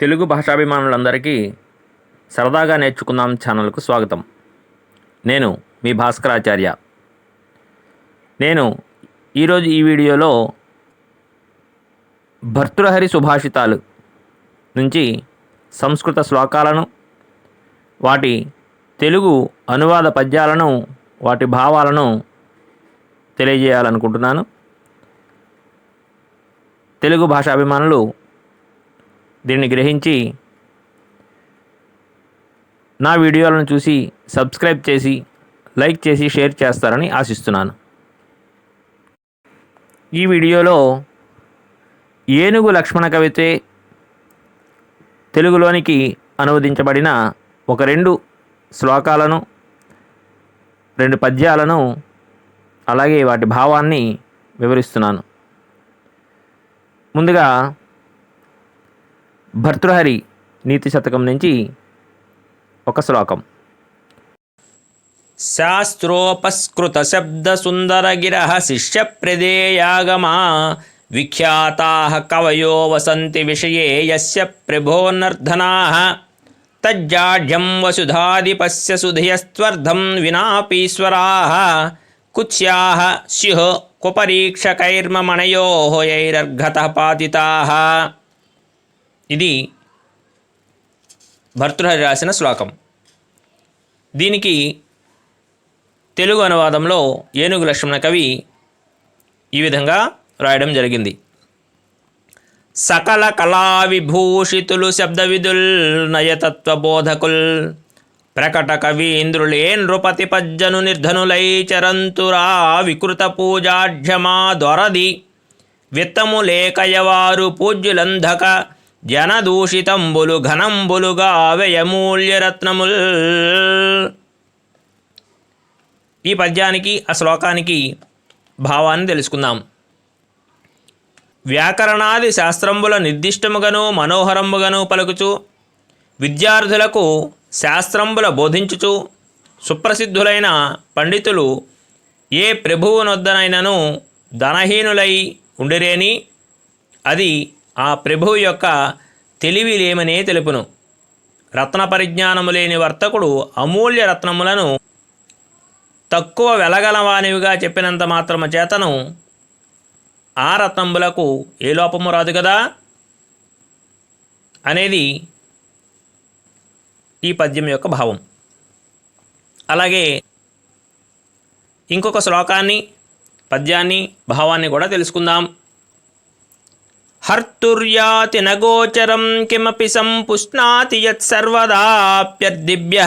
తెలుగు భాషాభిమానులందరికీ సరదాగా నేర్చుకుందాం ఛానల్కు స్వాగతం. నేను మీ భాస్కరాచార్య. నేను ఈరోజు ఈ వీడియోలో భర్తృహరి సుభాషితాలు నుంచి సంస్కృత శ్లోకాలను వాటి తెలుగు అనువాద పద్యాలను వాటి భావాలను తెలియజేయాలనుకుంటున్నాను. తెలుగు భాషాభిమానులు దీన్ని గ్రహించి నా వీడియోలను చూసి సబ్స్క్రైబ్ చేసి లైక్ చేసి షేర్ చేస్తారని ఆశిస్తున్నాను. ఈ వీడియోలో ఏనుగు లక్ష్మణ కవితే తెలుగులోనికి అనువదించబడిన ఒక రెండు శ్లోకాలను రెండు పద్యాలను అలాగే వాటి భావాన్ని వివరిస్తున్నాను. ముందుగా భర్తృహరి నీతి శతకం నుంచి ఒక శ్లోకం. శాస్త్రోపస్కృత శబ్ద సుందర గిరహ శిష్య ప్రదేయాగమా విఖ్యాతా కవయో వసంతి విషయే యస్య ప్రభోనర్ధనా తజ్జాఢ్యం వసుధాధిపస్య సుధయస్త్వర్ధం వినాపీశ్వరా కుత్స్యా స్యుః కుపరీక్షకైర్మమణయో యైరర్ఘత పాతితా ఇది భర్తృహరి రాసిన శ్లోకం. దీనికి తెలుగు అనువాదంలో ఏనుగు లక్ష్మణ కవి ఈ విధంగా రాయడం జరిగింది. సకల కళా విభూషితులు శబ్దవిధుల్ నయతత్వ బోధకుల్ ప్రకట కవీంద్రులే నృపతి పజ్జను నిర్ధనులై చరంతురా వికృత పూజాఢ్యమా దొరది విత్తము లేకయవారు పూజ్యులంధక జనదూషితంబులు ఘనంబులుగా వ్యయమూల్యరత్నముల్ ఈ పద్యానికి ఆ శ్లోకానికి భావాన్ని తెలుసుకుందాం. వ్యాకరణాది శాస్త్రంబుల నిర్దిష్టముగను మనోహరముగను పలుకుచు విద్యార్థులకు శాస్త్రంబుల బోధించుచు సుప్రసిద్ధులైన పండితులు ఏ ప్రభువునొద్దనైనను ధనహీనులై ఉండిరేని? అది ఆ ప్రభువు యొక్క తెలివి లేమనే తెలుపును. రత్న పరిజ్ఞానము లేని వర్తకుడు అమూల్య రత్నములను తక్కువ వెలగలవానివిగా చెప్పినంత మాత్రము చేతను ఆ రత్నములకు ఏ లోపము రాదు కదా అనేది ఈ పద్యం యొక్క భావం. అలాగే ఇంకొక శ్లోకాన్ని పద్యాన్ని భావాన్ని కూడా తెలుసుకుందాం. హర్తుర్యాతి నగోచరం కిమపి సంపుష్ణాతి యత్సర్వదాప్యర్దిభ్య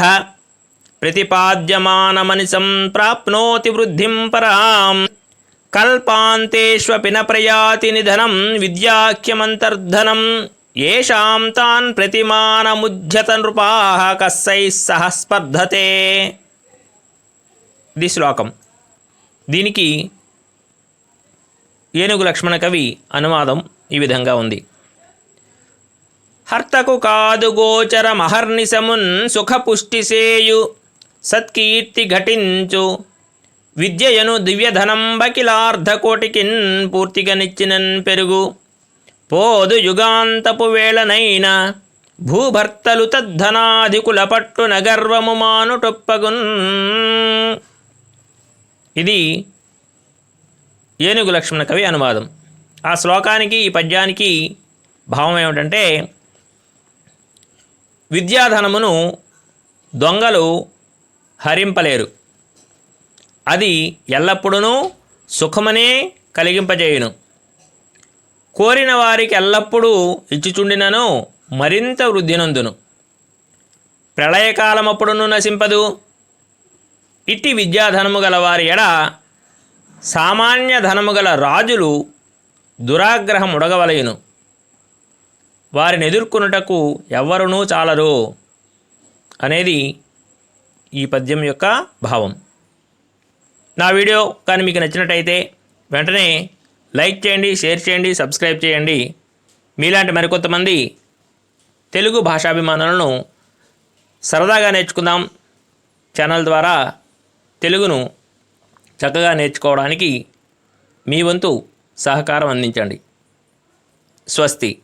ప్రతిపాద్యమానమనిసం ప్రాప్నోతి వృద్ధిం పరాం కల్పాంతేష్వపి న ప్రయాతి నిధనం విద్యాఖ్యమంతర్ధనం ఏషాం తాన్ ప్రతిమానముధ్యత నృపా కస్సై సహ స్పర్ధతే ఇది శ్లోకం దీనికి ఏనుగు లక్ష్మణ కవి అనువాదం ఈ విధంగా ఉంది. హర్తకు కాదు గోచర మహర్నిశమున్ సుఖపుష్టిసేయు సత్కీర్తి ఘటించు. విద్యయను దివ్యధనం బకిలార్ధకోటికిన్ పూర్తిగా నిచ్చినన్ పెరుగు. పోదు యుగాంతపు వేళనైన భూభర్తలు తద్ధనాధికుల పట్టు నగర్వము మానుటొప్పగున్. ఇది ఏనుగు లక్ష్మణ కవి అనువాదం. ఆ శ్లోకానికి ఈ పద్యానికి భావం ఏమిటంటే విద్యాధనమును దొంగలు హరింపలేరు. అది ఎల్లప్పుడూ సుఖమనే కలిగింపజేయును. కోరిన వారికి ఎల్లప్పుడూ ఇచ్చిచుండినను మరింత వృద్ధినందును. ప్రళయకాలమప్పుడును నశింపదు. ఇట్టి విద్యాధనము గల వారి ఎడ సామాన్య ధనము గల రాజులు దురాగ్రహం ఉడగవలయును. వారిని ఎదుర్కొనుటకు ఎవ్వరునూ చాలరు అనేది ఈ పద్యం యొక్క భావం. నా వీడియో కానీ మీకు నచ్చినట్టయితే వెంటనే లైక్ చేయండి షేర్ చేయండి సబ్స్క్రైబ్ చేయండి. మీలాంటి మరికొంతమంది తెలుగు భాషాభిమానులను సరదాగా నేర్చుకుందాం ఛానల్ ద్వారా తెలుగును చక్కగా నేర్చుకోవడానికి మీ వంతు సహకారం అందించండి. స్వస్తి.